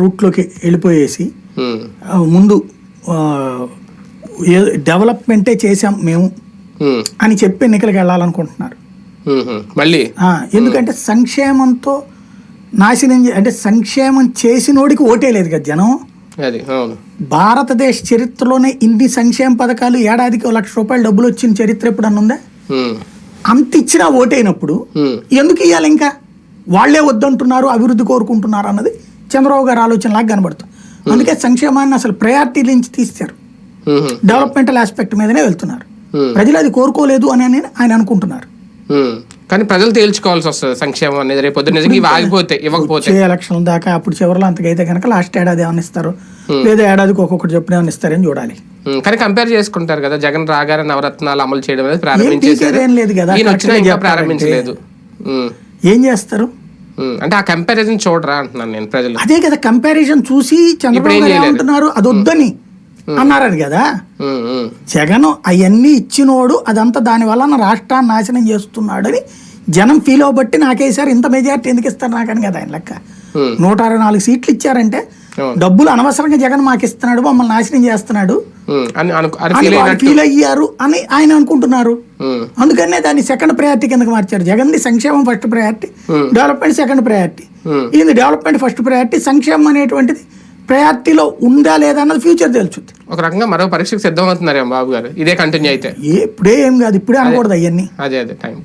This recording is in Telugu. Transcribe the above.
రూట్లోకి వెళ్ళిపోయేసి ముందు డెవలప్మెంటే చేసాం మేము అని చెప్పి ఎన్నికలకు వెళ్ళాలనుకుంటున్నారు. మళ్ళీ? ఎందుకంటే సంక్షేమంతో నాశనం అంటే సంక్షేమం చేసినోడికి ఓటే లేదు కదా జనం. భారతదేశ చరిత్రలోనే ఇన్ని సంక్షేమ పథకాలు ఏడాదికి లక్ష రూపాయలు డబ్బులు వచ్చిన చరిత్ర ఎప్పుడన్నా ఉందా? అంత ఇచ్చినా ఓటైనప్పుడు ఎందుకు ఇవ్వాలి ఇంకా వాళ్ళే వద్దంటున్నారు అభివృద్ధి కోరుకుంటున్నారు అన్నది చంద్రబాబు గారి ఆలోచనలాగా కనబడుతుంది. అందుకే సంక్షేమాన్ని అసలు ప్రయారిటీ నుంచి తీస్తారు డెవలప్మెంటల్ ఆస్పెక్ట్ మీదనే వెళ్తున్నారు. ప్రజలు అది కోరుకోలేదు అని అని ఆయన అనుకుంటున్నారు. కానీ ప్రజలు తేల్చుకోవాల్సి వస్తుంది సంక్షేమం అనేది. రేపు పొద్దున్న నిజంగా ఆగిపోతే ఇవ్వకపోతే. ఎలక్షన్ దాకా అప్పుడు చివరిలో అంతకైతే కనుక లాస్ట్ ఏడాది ఏమైనా ఇస్తారు. లేదా ఏడాదికి ఒక్కొక్కటి చెప్పిన ఏమైనా ఇస్తారని చూడాలి. కానీ కంపేర్ చేసుకుంటారు కదా జగన్ రాగానే నవరత్నాలు అమలు చేయడం అనేది పీకేదేం లేదు కదా. ప్రారంభించలేదు. ఏం చేస్తారు. అంటే ఆ కంపారిజన్ చూడరా అంటున్నాను నేను ప్రజలు. అదే కదా కంపారిజన్ చూసి చంద్రబాబు గారు. ఏమంటున్నారు? అది వద్దని అన్నారని కదా? జగన్ అవన్నీ ఇచ్చినోడు అదంతా దాని వలన రాష్ట్రాన్ని నాశనం చేస్తున్నాడని జనం ఫీల్ అవ్వబట్టి నాకేసారి ఇంత మెజార్టీ ఎందుకు ఇస్తారు నాకని కదా ఆయన లెక్క. నూట అరవై నాలుగు సీట్లు ఇచ్చారంటే. డబ్బులు అనవసరంగా జగన్ మాకు ఇస్తున్నాడు మమ్మల్ని నాశనం చేస్తున్నాడు. అని అను- ఫీల్ అయ్యారు అని ఆయన అనుకుంటున్నారు. ఉమ్, అందుకనే దాన్ని సెకండ్ ప్రయారిటీ కిందకి మార్చారు. జగన్ది సంక్షేమం first priority Hmm. Development second priority Hmm. ఇది డెవలప్మెంట్ ఫస్ట్ ప్రయారిటీ సంక్షేమం అనేటువంటిది ప్రయారిటీలో ఉందా లేదా అన్నది ఫ్యూచర్ తెలుస్తుంది. ఒక రకంగా మరో పరీక్షకు సిద్ధమవుతున్నారేమో బాబు గారు. ఇదే కంటిన్యూ అయితే. ఇప్పుడే ఏం కాదు ఇప్పుడే అనకూడదు అవన్నీ. అదే అదే టైం